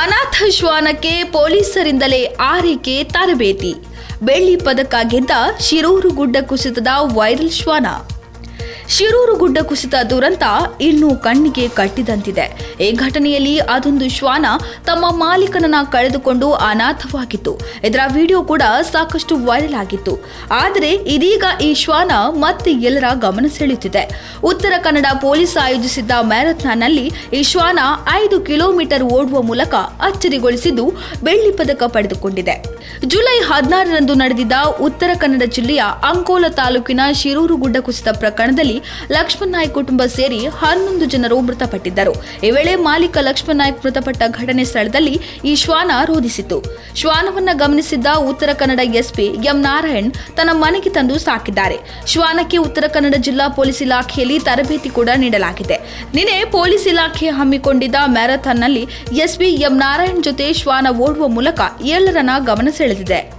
ಅನಾಥ ಶ್ವಾನಕ್ಕೆ ಪೊಲೀಸರಿಂದಲೇ ಆರೈಕೆ ತರಬೇತಿ. ಬೆಳ್ಳಿ ಪದಕ ಗೆದ್ದ ಶಿರೂರು ಗುಡ್ಡ ಕುಸಿತದ ವೈರಲ್ ಶ್ವಾನ. ಶಿರೂರು ಗುಡ್ಡ ಕುಸಿತ ದುರಂತ ಇನ್ನೂ ಕಣ್ಣಿಗೆ ಕಟ್ಟಿದಂತಿದೆ. ಈ ಘಟನೆಯಲ್ಲಿ ಅದೊಂದು ಶ್ವಾನ ತಮ್ಮ ಮಾಲೀಕನನ್ನ ಕಳೆದುಕೊಂಡು ಅನಾಥವಾಗಿತ್ತು. ಇದರ ವಿಡಿಯೋ ಕೂಡ ಸಾಕಷ್ಟು ವೈರಲ್ ಆಗಿತ್ತು. ಆದರೆ ಇದೀಗ ಈ ಶ್ವಾನ ಮತ್ತೆ ಎಲ್ಲರ ಗಮನ ಸೆಳೆಯುತ್ತಿದೆ. ಉತ್ತರ ಕನ್ನಡ ಪೊಲೀಸ್ ಆಯೋಜಿಸಿದ್ದ ಮ್ಯಾರಥಾನ್ನಲ್ಲಿ ಈ ಶ್ವಾನ ಐದು ಕಿಲೋಮೀಟರ್ ಓಡುವ ಮೂಲಕ ಅಚ್ಚರಿಗೊಳಿಸಿದ್ದು ಬೆಳ್ಳಿ ಪದಕ ಪಡೆದುಕೊಂಡಿದೆ. ಜುಲೈ ಹದಿನಾರರಂದು ನಡೆದಿದ್ದ ಉತ್ತರ ಕನ್ನಡ ಜಿಲ್ಲೆಯ ಅಂಕೋಲ ತಾಲೂಕಿನ ಶಿರೂರು ಗುಡ್ಡ ಕುಸಿತ ಪ್ರಕರಣದಲ್ಲಿ ಲಕ್ಷ್ಮಣ್ ನಾಯ್ಕ್ ಕುಟುಂಬ ಸೇರಿ ಹನ್ನೊಂದು ಜನರು ಮೃತಪಟ್ಟಿದ್ದರು. ಈ ವೇಳೆ ಮಾಲೀಕ ಲಕ್ಷ್ಮಣ್ ನಾಯ್ಕ್ ಮೃತಪಟ್ಟ ಘಟನೆ ಸ್ಥಳದಲ್ಲಿ ಈ ಶ್ವಾನ ರೋಧಿಸಿತು ಶ್ವಾನವನ್ನು ಗಮನಿಸಿದ್ದ ಉತ್ತರ ಕನ್ನಡ ಎಸ್ಪಿ ಎಂ ನಾರಾಯಣ್ ತನ್ನ ಮನೆಗೆ ತಂದು ಸಾಕಿದ್ದಾರೆ. ಶ್ವಾನಕ್ಕೆ ಉತ್ತರ ಕನ್ನಡ ಜಿಲ್ಲಾ ಪೊಲೀಸ್ ಇಲಾಖೆಯಲ್ಲಿ ತರಬೇತಿ ಕೂಡ ನೀಡಲಾಗಿದೆ. ನಿನ್ನೆ ಪೊಲೀಸ್ ಇಲಾಖೆ ಹಮ್ಮಿಕೊಂಡಿದ್ದ ಮ್ಯಾರಥಾನ್ನಲ್ಲಿ ಎಸ್ಪಿ ಎಂ ನಾರಾಯಣ್ ಜೊತೆ ಶ್ವಾನ ಓಡುವ ಮೂಲಕ ಎಲ್ಲರನ್ನ ಗಮನ ಸೆಳೆದಿದೆ.